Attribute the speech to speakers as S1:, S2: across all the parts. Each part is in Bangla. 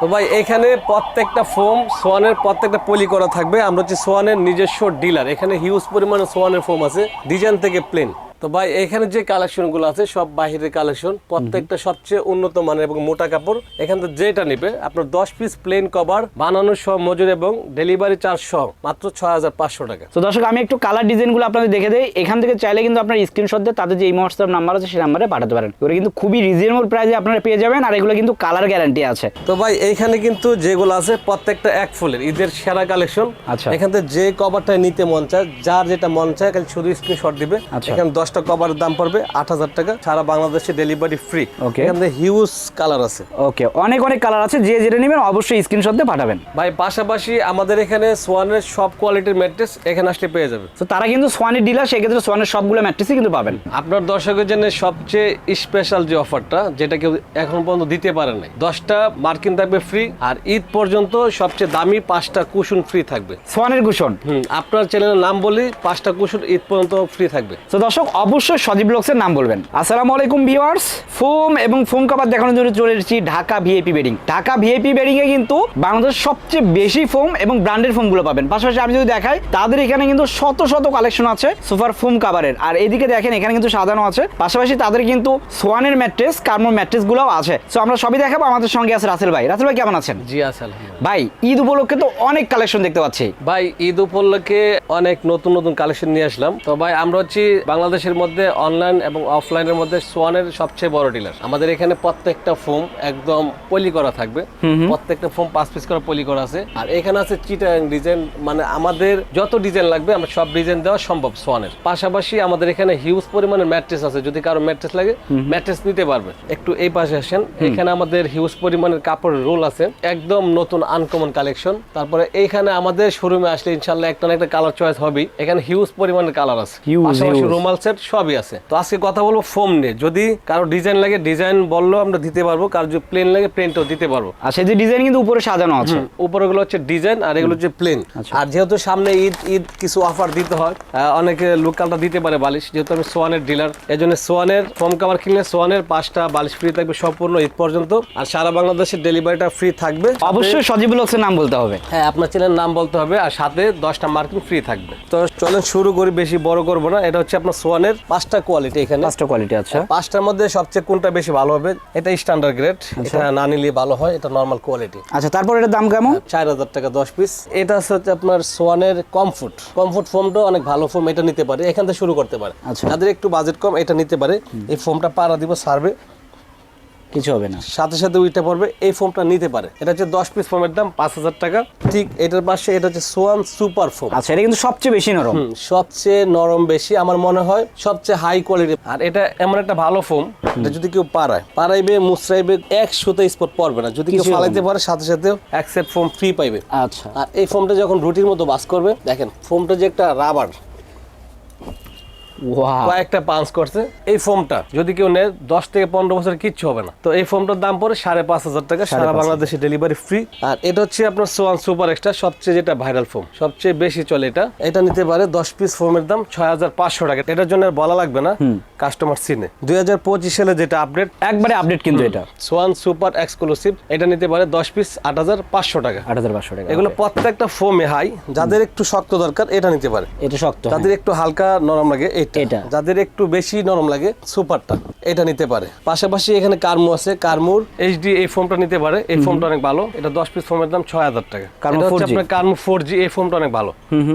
S1: তো ভাই, এখানে প্রত্যেকটা ফোম, সোয়ানের প্রত্যেকটা পলি করা থাকবে। আমরা হচ্ছে সোয়ানের নিজস্ব ডিলার। এখানে হিউজ পরিমাণে সোয়ানের ফোম আছে ডিজাইন থেকে প্লেন তো ভাই এখানে যে কালেকশনগুলো আছে সব বাহিরের কালেকশন প্রত্যেকটা সবচেয়ে উন্নত মানের এবং মোটা কাপড়। এখান থেকে যেটা নিবে আপনার দশ পিস প্লেন কভার বানানোর সহ মজুর এবং ডেলিভারি চার্জ সহ মাত্র ছয় হাজার পাঁচশো টাকা।
S2: তো দর্শক আমি একটু কালার ডিজাইনগুলো আপনাদের দেখে দেই। এখান থেকে চাইলে কিন্তু আপনার স্ক্রিনশট দিয়ে তাদের যে এই হোয়াটসঅ্যাপ নাম্বার আছে সেই নাম্বারে পাঠাতে পারেন। এগুলো কিন্তু খুবই রিজনেবল প্রাইসে আপনারা পেয়ে যাবেন আর এগুলো কিন্তু কালার গ্যারান্টি আছে।
S1: তো ভাই এইখানে কিন্তু যেগুলো আছে প্রত্যেকটা এক ফুলের ঈদের সেরা কালেকশন
S2: আচ্ছা।
S1: এখান থেকে যে কভারটা নিতে মন চায় যার যেটা মন চায় খালি শুধু স্ক্রিনশট দিবে।
S2: আচ্ছা।
S1: এখানে দশটা কভারের দাম পড়বে আট হাজার টাকা। সারা বাংলাদেশে ডেলিভারি ফ্রি
S2: Okay.
S1: এখান হিউজ কালার আছে।
S2: ওকে অনেক অনেক কালার আছে। যে যেটা নেবেন অবশ্যই স্ক্রিনশট দিয়ে পাঠাবেন।
S1: ভাই পাশাপাশি আমাদের এখানে সোয়ানের সব কোয়ালিটির ম্যাট্রেস এখানে আসলে পেয়ে যাবে।
S2: তো তারা কিন্তু সোয়ানের ডিলার সেক্ষেত্রে সোয়ানের সবগুলো ম্যাট্রিক্সই কিন্তু পাবেন।
S1: আপনার দর্শকের জন্য সবচেয়ে স্পেশাল যে অফারটা যেটা কেউ এখন পর্যন্ত দিতে পারে নাই। দশটা মার্কিন থাকবে ফ্রি আর ঈদ পর্যন্ত সবচেয়ে দামি পাঁচটা কুশন ফ্রি থাকবে।
S2: সোয়ানের কুশন
S1: হুম আপনার চ্যানেলের নাম বলি পাঁচটা কুশন ঈদ পর্যন্ত ফ্রি থাকবে।
S2: তো দর্শক অবশ্যই সজীব ব্লগসের নাম বলবেন। আসসালামু আলাইকুম ভিউয়ার্স। ফোম এবং ফোম কাভার দেখানোর জন্য চলে এসেছি Dhaka VIP bedding Dhaka VIP bedding এ কিন্তু বাংলাদেশের সবচেয়ে বেশি ফোম এবং ব্র্যান্ডের ফোমগুলো পাবেন। পাশাপাশি আমি যদি দেখাই তাদের এখানে কিন্তু শত শত কালেকশন আছে সোফার ফোম কাভারের আর এদিকে দেখেন এখানে কিন্তু সাজানো আছে। পাশাপাশি তাদের কিন্তু সোয়ানের ম্যাট্রেস কার্মোর ম্যাট্রেস গুলোও আছে। তো আমরা সবই দেখাবো। আমাদের সঙ্গে আছে রাসেল ভাই। রাসেল ভাই কেমন আছেন?
S1: জি আছে
S2: ভাই ঈদ উপলক্ষে তো অনেক কালেকশন দেখতে পাচ্ছি।
S1: ভাই ঈদ উপলক্ষে অনেক নতুন নতুন কালেকশন নিয়ে আসলাম। তো ভাই আমরা হচ্ছি বাংলাদেশের মধ্যে অনলাইন এবং অফলাইনের মধ্যে সোয়ানের সবচেয়ে বড় ডিলার আমাদের এখানে প্রত্যেকটা ফোম একদম পলি করা থাকবে। প্রত্যেকটা ফোম পাঁচ পিস করে পলি করা আছে। আর এখানে আছে চিটাং ডিজাইন মানে আমাদের যত ডিজাইন লাগবে আমরা সব ডিজাইন দেওয়া সম্ভব সোয়ানের। পাশাপাশি আমাদের এখানে হিউজ পরিমাণের ম্যাট্রেস আছে যদি কারও ম্যাট্রেস লাগে ম্যাট্রেস নিতে পারবে। একটু এই পাশে আসেন। এখানে আমাদের হিউজ পরিমাণের কাপড়ের রোল আছে। একদম নতুন আনকমন কালেকশন তারপরে এইখানে আমাদের শোরুমে আসলে ইনশাল্লাহ একটা না একটা কালার চয়েস হবেই। এখানে হিউজ পরিমাণের কালার আছে। পাশাপাশি রুমাল সেট সবই আছে। তো আজকে কথা বলব ফোম নিয়ে। যদি কারও ডিজাইন লাগে ডিজাইন বললেও আমরা দিতে পারব কারও যদি প্লেন লাগে প্লেনটাও দিতে পারব।
S2: আর সেই যে ডিজাইন কিন্তু উপরে সাজানো আছে।
S1: উপরে গুলো হচ্ছে ডিজাইন আর এগুলো হচ্ছে প্লেন
S2: আচ্ছা।
S1: আর যেহেতু সামনে ঈদ ঈদ কিছু অফার দিতে হয় অনেকে লোকালটা দিতে পারে বালিশ। যেহেতু আমি সোয়ানের ডিলার এই জন্য সোয়ানের ফোম কাভার কিনলে সোয়ানের পাঁচটা বালিশ ফ্রি থাকবে সম্পূর্ণ ঈদ পর্যন্ত। আর সারা বাংলাদেশের ডেলিভারিটা ফ্রি থাকবে।
S2: অবশ্যই সজীব ব্লগসের নাম বলতে হবে।
S1: হ্যাঁ আপনার চ্যানেল নাম বলতে হবে। আর সাথে দশটা মার্কিং ফ্রি থাকবে। তো চলেন শুরু করি বেশি বড় করব না। এটা হচ্ছে আপনার সোয়ানের পাঁচটা কোয়ালিটি এখানে।
S2: পাঁচটা কোয়ালিটি আছে
S1: পাঁচটার মধ্যে সবচেয়ে কোনটা বেশি ভালো হবে এটা স্ট্যান্ডার্ড গ্রেড এটা না নিলে ভালো হয় এটা নর্মাল কোয়ালিটি
S2: আচ্ছা তারপর এটার দাম কেমন?
S1: চার হাজার টাকা দশ পিস এটা হচ্ছে আপনার সোয়ানের কমফোর্ট কমফোর্ট ফোমটা অনেক ভালো ফোম এটা নিতে পারে এখান থেকে শুরু করতে পারে।
S2: আচ্ছা।
S1: যাদের একটু বাজেট কম এটা নিতে পারে। এই ফোমটা পাড়া দিব সার্ভে।
S2: কিছু হবে না।
S1: সাথে সাথে উইটা পড়বে এই ফোমটা নিতে পারে। এটা হচ্ছে দশ পিস ফোমের দাম পাঁচ হাজার টাকা। ঠিক এটার পাশে এটা হচ্ছে সোয়ান সুপার ফোম।
S2: আচ্ছা এটা কিন্তু সবচেয়ে বেশি নরম।
S1: সবচেয়ে নরম বেশি আমার মনে হয় সবচেয়ে হাই কোয়ালিটি আর এটা এমন একটা ভালো ফোম এটা যদি কেউ পারায় পারাইবে মুসরাইবে একশোতে স্পট পড়বে না। যদি কেউ ফালাইতে পারে সাথে সাথে অ্যাকসেপ্ট ফোম ফ্রি পাইবে।
S2: আচ্ছা।
S1: আর এই ফোমটা যখন রুটির মতো বাস করবে দেখেন ফোমটা যে একটা রাবার কয়েকটা পাঞ্চ করছে। এই ফোমটা যদি কেউ নেয় দশ থেকে পনেরো বছর কিচ্ছু হবে না। তো এই ফোমটার দাম পড়ে সাড়ে পাঁচ হাজার টাকা সারা বাংলাদেশে ডেলিভারি ফ্রি আর এটা হচ্ছে আপনার সোয়ান সুপার এক্সট্রা সবচেয়ে যেটা ভাইরাল ফোম সবচেয়ে বেশি চলে এটা। এটা নিতে পারে দশ পিস ফোমের দাম ছয় হাজার পাঁচশো টাকা। এটার জন্য বলা লাগবে না কাস্টমার সিনে দুই হাজার পঁচিশ সালে যেটা আপডেট
S2: একবারে আপডেট কিন্তু এটা।
S1: সোয়ান সুপার এক্সক্লুসিভ এটা নিতে পারে দশ পিস আট হাজার পাঁচশো টাকা।
S2: আট হাজার পাঁচশো টাকা
S1: এগুলো প্রত্যেকটা ফোমে হাই যাদের একটু শক্ত দরকার এটা নিতে পারে।
S2: এটা শক্ত।
S1: যাদের একটু হালকা নরম লাগে এটা
S2: এটা।
S1: যাদের একটু বেশি নরম লাগে সুপারটা এটা নিতে পারে। পাশাপাশি এখানে কার্মু আছে কার্মুর এইচডি এই ফোমটা নিতে পারে। এই ফোমটা অনেক ভালো। এটা দশ পিস ফোমের দাম ছয় হাজার টাকা।
S2: কার্মু 4G
S1: আপনার কার্মু ফোর জি এই ফোমটা অনেক ভালো।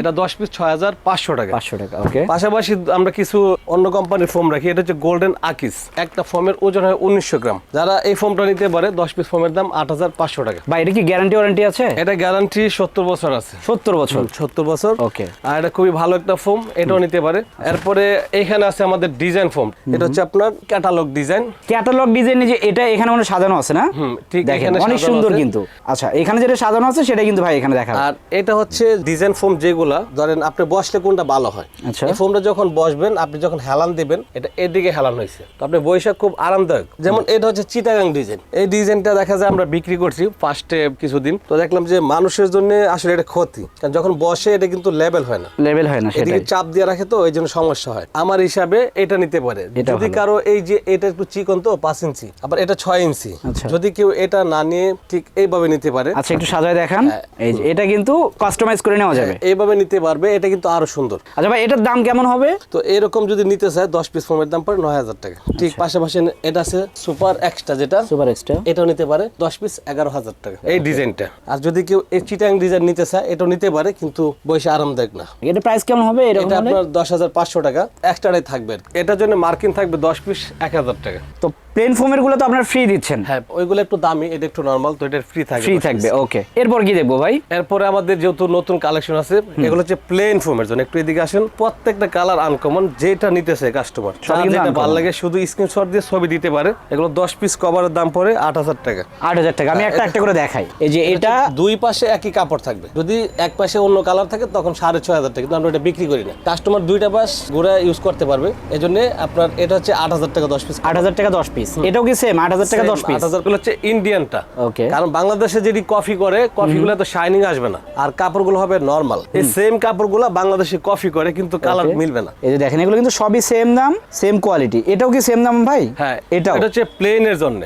S1: এটা দশ পিস ছয় হাজার পাঁচশো টাকা।
S2: পাঁচশো টাকা ওকে
S1: পাশাপাশি আমরা কিছু অন্য কোম্পানির ফোম রাখি। এটা হচ্ছে গোল্ডেন আকিস একটা ফোমের ওজন হয় উনিশশো গ্রাম। যারা এই ফোমটা নিতে পারে দশ পিস ফোমের দাম আট হাজার পাঁচশো টাকা।
S2: ভাই এটা কি গ্যারান্টি ওয়ারেন্টি আছে?
S1: এটা গ্যারান্টি সত্তর বছর আছে।
S2: সত্তর বছর।
S1: সত্তর বছর।
S2: ওকে
S1: আর এটা খুবই ভালো একটা ফোম। এটাও নিতে পারে। এরপরে এখানে আছে আমাদের ডিজাইন ফোম এটা হচ্ছে আপনার ক্যাটালগ ডিজাইন
S2: ক্যাটালগ ডিজাইন যে এটা এখানে মানে সাজানো আছে না?
S1: ঠিক
S2: দেখেন
S1: এখানে
S2: অনেক সুন্দর কিন্তু। আচ্ছা এখানে যেটা সাজানো আছে সেটা কিন্তু ভাই এখানে দেখা
S1: আর এটা হচ্ছে ডিজাইন ফোম যেগুলা ধরেন আপনি বসলে কোনটা ভালো হয়।
S2: আচ্ছা।
S1: এই ফোমটা যখন বসবেন আপনি যখন হেলান দিবেন এটা এদিকে হেলান হয়েছে। তো আপনি বৈশাখ খুব আরামদায়ক। যেমন এটা হচ্ছে চিটাগাং ডিজাইন এই ডিজাইনটা দেখা যায় আমরা বিক্রি করছি ফার্স্টে কিছুদিন। তো দেখলাম যে মানুষের জন্য আসলে এটা ক্ষতি। কারণ যখন বসে এটা কিন্তু লেভেল হয় না।
S2: লেভেল হয় না
S1: এদিকে চাপ দিয়ে রাখে তো এই জন্য সমস্যা হয়। আমার হিসাবে এটা নিতে পারে। যদি কারও এই যে এটা একটু চিকন তো পাঁচ ইঞ্চি আবার এটা ছয় ইঞ্চি।
S2: আচ্ছা।
S1: যদি কেউ এটা না নিয়ে ঠিক এইভাবে নিতে পারে
S2: আচ্ছা একটু সাজায় দেখান।
S1: হ্যাঁ।
S2: এই যে এটা কিন্তু কাস্টমাইজ করে নেওয়া যাবে।
S1: এইভাবে নিতে পারবে এটা কিন্তু আরও সুন্দর।
S2: আচ্ছা ভাই এটার দাম কেমন হবে?
S1: তো এরকম যদি নিতে চায় দশ পিস ফোমের দাম পড়ে নয় হাজার টাকা। ঠিক
S2: আচ্ছা।
S1: পাশাপাশি এটা আছে সুপার এক্সট্রা যেটা।
S2: সুপার এক্সট্রা
S1: এটাও নিতে পারে দশ পিস এগারো হাজার টাকা। এই ডিজাইনটা। আর যদি কেউ এই চিটাং ডিজাইন নিতে চায় এটাও নিতে পারে কিন্তু বয়সে আরামদায়ক না।
S2: এটা প্রাইস কেমন হবে? এরকম
S1: এটা আপনার দশ হাজার পাঁচশো টাকা। এক্সট্রাটাই থাকবে এটার জন্য মার্কিন থাকবে দশ পিস এক হাজার টাকা।
S2: তো প্লেন ফোমেরগুলো তো আপনার ফ্রি দিচ্ছেন।
S1: হ্যাঁ ওইগুলো একটু দামি এটা একটু নর্মাল তো এটা ফ্রি থাকবে
S2: ফ্রি থাকবে ওকে এরপর কি দেখব ভাই?
S1: এরপরে আমাদের যেহেতু নতুন কালেকশন আছে এগুলো হচ্ছে প্লেন ফোমের জন্য। একটু এদিকে আসেন প্রত্যেকটা কালার আনকমন যেটা নিতেছে কাস্টমার যেটা ভালো লাগে শুধু স্ক্রিনশট দিয়ে ছবি দিতে পারে। এগুলো দশ পিস কভারের দাম পড়ে আট হাজার টাকা।
S2: আট হাজার টাকা। আমি একটা একটা করে দেখাই। এই যে এটা
S1: দুই পাশে একই কাপড় থাকবে। যদি এক পাশে অন্য কালার থাকে তখন সাড়ে ছয় হাজার টাকা। কিন্তু আমরা এটা বিক্রি করি না। কাস্টমার দুইটা পাশ ঘুরে ইউজ করতে পারবে। এই আপনার এটা হচ্ছে আট হাজার টাকা দশ পিস
S2: আট হাজার টাকা দশ পিস এটাও কি সেম আট হাজার টাকা দশ পিস
S1: আট হাজার হচ্ছে ইন্ডিয়ানটা
S2: ওকে
S1: কারণ বাংলাদেশে যদি কফি করে কফিগুলো তো শাইনিং আসবে না। আর কাপড়গুলো হবে নর্মাল এই সেম কাপড়গুলো বাংলাদেশে কফি করে কিন্তু কালার মিলবে না।
S2: এই যে দেখেন এগুলো কিন্তু সবই সেম দাম সেম কোয়ালিটি এটাও কি সেম দাম ভাই?
S1: হ্যাঁ
S2: এটাও।
S1: এটা হচ্ছে প্লেনের জন্য।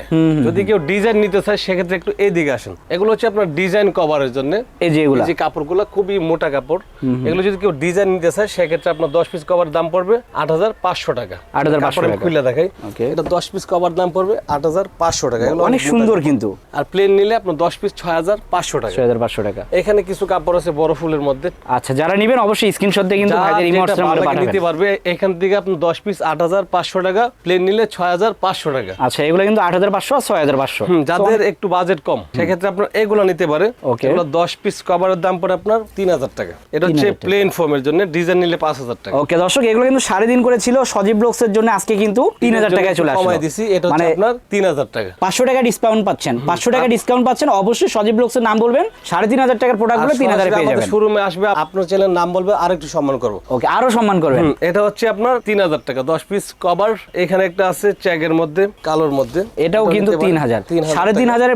S1: যদি কেউ ডিজাইন নিতে চায় সেক্ষেত্রে একটু এদিকে আসেন। এগুলো হচ্ছে আপনার ডিজাইন কভারের জন্য।
S2: এই যে এগুলা।
S1: এই যে কাপড়গুলো খুবই মোটা কাপড়। এগুলো যদি কেউ ডিজাইন নিতে চায় সেক্ষেত্রে আপনার দশ পিস কভার দাম পড়বে আট হাজার পাঁচশো টাকা।
S2: 8,500
S1: কাপড় আমি
S2: টাকা।
S1: খুলে দেখাই. এটা দশ পিস কভার দাম পড়বে আট হাজার পাঁচশো টাকা। এগুলো
S2: অনেক সুন্দর কিন্তু।
S1: আর প্লেন নিলে আপনার দশ পিস ছয় হাজার পাঁচশো টাকা।
S2: ছয় হাজার পাঁচশো টাকা।
S1: এখানে কিছু কাপড় আছে বড় ফুলের মধ্যে।
S2: আচ্ছা যারা নেবেন অবশ্যই স্ক্রিনশট দিয়ে কিন্তু ভাইদের
S1: নিতে পারবে এখান থেকে আপনি দশ পিস আট হাজার পাঁচশো টাকা প্লেন নিলে ছয় হাজার পাঁচশো টাকা।
S2: আচ্ছা এগুলো কিন্তু
S1: হুম, যাদের একটু বাজেট কম সেক্ষেত্রে আপনার এগুলো নিতে পারে. এগুলো দশ পিস কভারের দাম পড়ে আপনার তিন হাজার টাকা। এটা হচ্ছে
S2: 3,000।
S1: প্লেন ফোমের জন্য ডিজাইন নিলে পাঁচ হাজার টাকা।
S2: ওকে দর্শক এগুলো কিন্তু সাড়ে দিন করে ছিল সজীব ব্লগসের জন্য আজকে কিন্তু তিন হাজার টাকায় চলে আসলো।
S1: কমাই দিছি এটা
S2: মানে
S1: আপনার তিন হাজার টাকা।
S2: পাঁচশো টাকা ডিসকাউন্ট পাচ্ছেন। পাঁচশো টাকা ডিসকাউন্ট পাচ্ছেন। অবশ্যই সজীব ব্লগসের নাম বলবেন সাড়ে তিন হাজার টাকার প্রোডাক্টগুলো পেয়ে যাবেন।
S1: শোরুমে আসবে আপনার চ্যানেল নাম বলবে আর একটু সম্মান করব।
S2: ওকে আরও সম্মান করবেন।
S1: এটা হচ্ছে আপনার তিন হাজার টাকা দশ পিস কভার এখানে একটা আছে মধ্যে কালোর মধ্যে।
S2: এটাও কিন্তু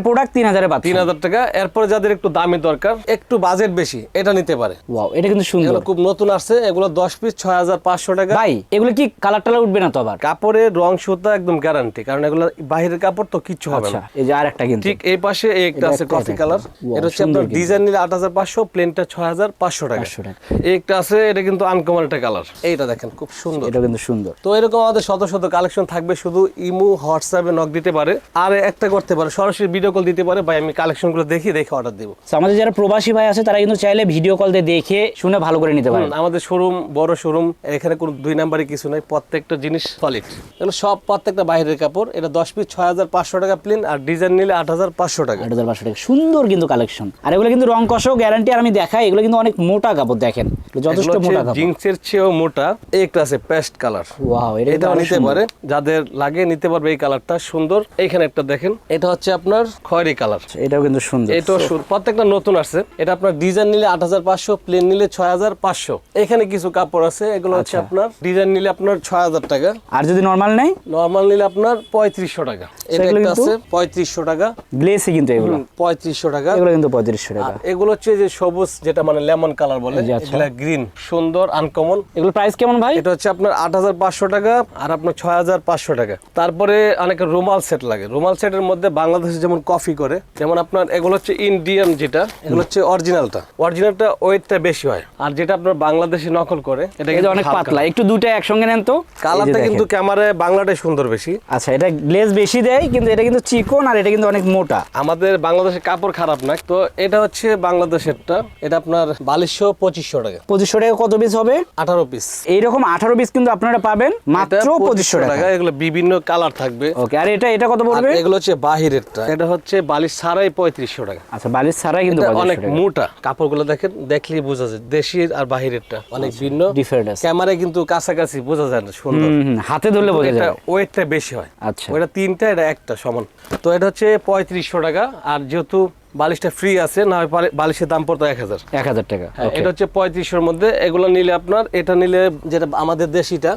S2: প্রোডাক্ট পাচ্ছেন।
S1: তিন হাজার টাকা এরপরে যাদের একটু দামি দরকার একটু বাজেট বেশি এটা নিতে পারে।
S2: ওয়াও এটা কিন্তু সুন্দর।
S1: খুব নতুন আসছে এগুলো দশ পিস ছয় হাজার পাঁচশো টাকা।
S2: ভাই এগুলো কি কালার টালার উঠবে না তো আবার?
S1: কাপড়ের রং সুতা একদম গ্যারান্টি কারণ এগুলো বাহিরের কাপড় তো কিচ্ছু হবে
S2: আচ্ছা
S1: না।
S2: এই যে আরেকটা কিন্তু।
S1: ঠিক এই পাশে এই একটা আছে কফি কালার এটা হচ্ছে আপনার। ডিজাইন নিলে আট হাজার পাঁচশো প্লেনটা ছয় হাজার পাঁচশো টাকা।
S2: 500 টাকা।
S1: এই একটা আছে এটা কিন্তু আনকমন একটা কালার এইটা দেখেন খুব সুন্দর।
S2: এটা কিন্তু সুন্দর।
S1: তো এরকম আমাদের শত শত কালেকশন থাকবে শুধু ইমু হোয়াটসঅ্যাপে নক দিতে পারে আর একটা করতে পারে সরাসরি ভিডিও কল দিতে পারে। ভাই আমি কালেকশন কালেকশনগুলো দেখি দেখে অর্ডার দেবো।
S2: আমাদের যারা প্রবাসী ভাই আছে তারা কিন্তু চাইলে ভিডিও কল দিয়ে দেখে শুনে ভালো করে নিতে পারেন।
S1: আমাদের শোরুম বড় শোরুম এখানে কোনো দুই নাম্বারে কিছু নাই প্রত্যেকটা জিনিস সলিড এগুলো সব প্রত্যেকটা বাইরের কাপড়। এটা দশ পিস ছয় হাজার পাঁচশো টাকা প্লেন আর ডিজাইন নিলে আট হাজার পাঁচশো টাকা।
S2: আট হাজার পাঁচশো টাকা। সুন্দর কিন্তু কালেকশন আর এগুলো কিন্তু রং কষাও গ্যারান্টি আর আমি দেখাই এগুলো কিন্তু অনেক মোটা কাপড় দেখেন। যথেষ্ট মোটা কাপড়।
S1: জিন্সের চেয়েও মোটা একটা আছে পেস্ট কালার
S2: ওয়াও এটা
S1: নিতে পারে যাদের লাগে নিতে পারবে এই কালারটা সুন্দর। এখানে একটা দেখেন এটা হচ্ছে আপনার খয়েরি কালার
S2: এটাও কিন্তু সুন্দর।
S1: এটাও প্রত্যেকটা নতুন আসছে। এটা আপনার ডিজাইন নিলে আট হাজার পাঁচশো প্লেন নিলে ছয় হাজার পাঁচশো। এখানে কিছু কাপড় আছে এগুলো হচ্ছে
S2: আচ্ছা।
S1: আপনার ডিজাইন নিলে আপনার ছয় হাজার টাকা।
S2: আর যদি নর্মাল নেই?
S1: নর্মাল নিলে আপনার পঁয়ত্রিশশো টাকা। এটা একটা আছে পঁয়ত্রিশশো টাকা।
S2: গ্লেসি কিন্তু এগুলো।
S1: পঁয়ত্রিশশো টাকা।
S2: এগুলো কিন্তু পঁয়ত্রিশশো টাকা।
S1: এগুলো হচ্ছে যে সবুজ যেটা মানে লেমন কালার বলে
S2: আচ্ছা।
S1: এগুলা গ্রিন সুন্দর আনকমন।
S2: এগুলো প্রাইস কেমন ভাই?
S1: এটা হচ্ছে আপনার আট হাজার পাঁচশো টাকা আর আপনার ছয় হাজার পাঁচশো টাকা। তারপরে অনেকে রুমাল সেট লাগে। রুমাল সেটের মধ্যে বাংলাদেশে যেমন কফি করে যেমন আপনার এগুলো হচ্ছে ইন্ডিয়ান যেটা এগুলো হচ্ছে অরিজিনালটা। অরিজিনালটা ওয়েটটা বেশি হয়। আর যেটা আপনার বাংলাদেশে নকল করে এটা
S2: এটা
S1: কিন্তু
S2: অনেক পাতলা। একটু দুটো একসঙ্গে নেন তো।
S1: কালারটা কিন্তু ক্যামেরায় বাংলাটাই সুন্দর বেশি।
S2: আচ্ছা এটা গ্লেজ বেশি দেয় কিন্তু এটা কিন্তু চিকন আর এটা কিন্তু অনেক মোটা।
S1: আমাদের বাংলাদেশের কাপড় খারাপ না তো এটা হচ্ছে বাংলাদেশেরটা। এটা আপনার বালিশশো পঁচিশশো টাকা।
S2: পঁচিশশো টাকা কত পিস হবে?
S1: আঠারো পিস
S2: এইরকম আঠারো পিস কিন্তু আপনারা পাবেন মাত্র পঁচিশশো টাকা।
S1: এগুলো বিভিন্ন কালার থাকবে।
S2: ওকে আর এটা এটা কত পড়বে?
S1: এগুলো হচ্ছে বাহিরেরটা। এটা হচ্ছে বালিশ ছাড়াই পঁয়ত্রিশশো টাকা।
S2: আচ্ছা বালিশ ছাড়াই কিন্তু
S1: অনেক। মোটা। কাপড়গুলো দেখেন দেখলেই বোঝা যায়। দেশির আর বাহিরেরটা অনেক ভিন্ন।
S2: Different আছে।
S1: ক্যামেরায় কিন্তু কাছাকাছি বোঝা যায় না সুন্দর।
S2: হাতে ধরলে বোঝা যায়।
S1: ওয়েটটা বেশি হয়।
S2: আচ্ছা।
S1: ওটা তিনটা এটা একটা সমান। তো এটা হচ্ছে পঁয়ত্রিশশো টাকা। আর যেহেতু বালিশটা ফ্রি আছে না বালিশের দাম পড়তো এক হাজার।
S2: এক হাজার টাকা
S1: হ্যাঁ, এটা হচ্ছে পঁয়ত্রিশের মধ্যে এগুলো নিলে আপনার এটা নিলে যেটা আমাদের দেশিটা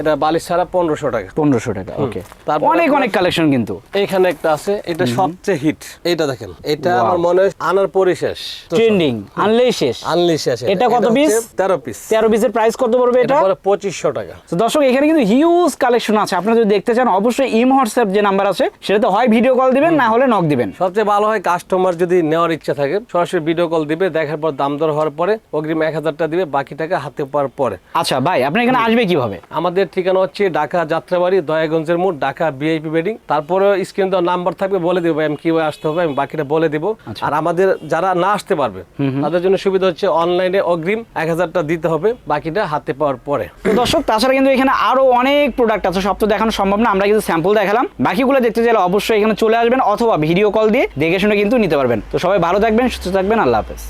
S1: এটা বালিশ ছাড়া পনেরোশো টাকা।
S2: পনেরোশো টাকা ওকে
S1: তারপর
S2: অনেক অনেক কালেকশন কিন্তু।
S1: এখানে একটা আছে এটা সবচেয়ে হিট এটা দেখেন এটা আমার মনে হয় আনার পরে শেষ।
S2: ট্রেন্ডিং আনলেই শেষ।
S1: আনলি শেষ
S2: এটা। কত piece?
S1: তেরো পিস
S2: তেরো পিসের প্রাইস কত পড়বে এটা?
S1: এটা পঁচিশশো টাকা।
S2: তো দর্শক এখানে কিন্তু হিউজ কালেকশন আছে। আপনারা যদি দেখতে চান অবশ্যই ইম হোয়াটসঅ্যাপ যে নাম্বার আছে সেটাতে হয় ভিডিও কল দিবেন না হলে নক দিবেন।
S1: সবচেয়ে ভালো হয় কাস্টমার যদি নেওয়ার ইচ্ছা থাকে সরাসরি ভিডিও কল দিবে দেখার পর দাম দর হওয়ার পরে অগ্রিম এক হাজার টাকা দিবে বাকি টাকা হাতে পাওয়ার পরে।
S2: আচ্ছা ভাই আপনি এখানে আসবে কীভাবে?
S1: আমাদের ঠিকানা হচ্ছে ঢাকা যাত্রাবাড়ি দয়াগঞ্জের মোড় ঢাকা বিআইপি বেডিং তারপরে স্ক্রিন দেওয়ার নাম্বার থাকবে বলে দিব আমি কীভাবে আসতে হবে আমি বাকিটা বলে দিব।
S2: আচ্ছা।
S1: আর আমাদের যারা না আসতে পারবে তাদের জন্য সুবিধা হচ্ছে অনলাইনে অগ্রিম এক হাজারটা দিতে হবে বাকিটা হাতে পাওয়ার পরে।
S2: তো দর্শক তাছাড়া কিন্তু এখানে আরও অনেক প্রোডাক্ট আছে সব তো দেখানো সম্ভব না আমরা কিন্তু স্যাম্পল দেখালাম। বাকিগুলো দেখতে চাইলে অবশ্যই এখানে চলে আসবেন অথবা ভিডিও কল দিয়ে দেখে শুনে কিন্তু নিতে পারবেন। তো সবাই ভালো থাকবেন সুস্থ থাকবেন আল্লাহ হাফেজ।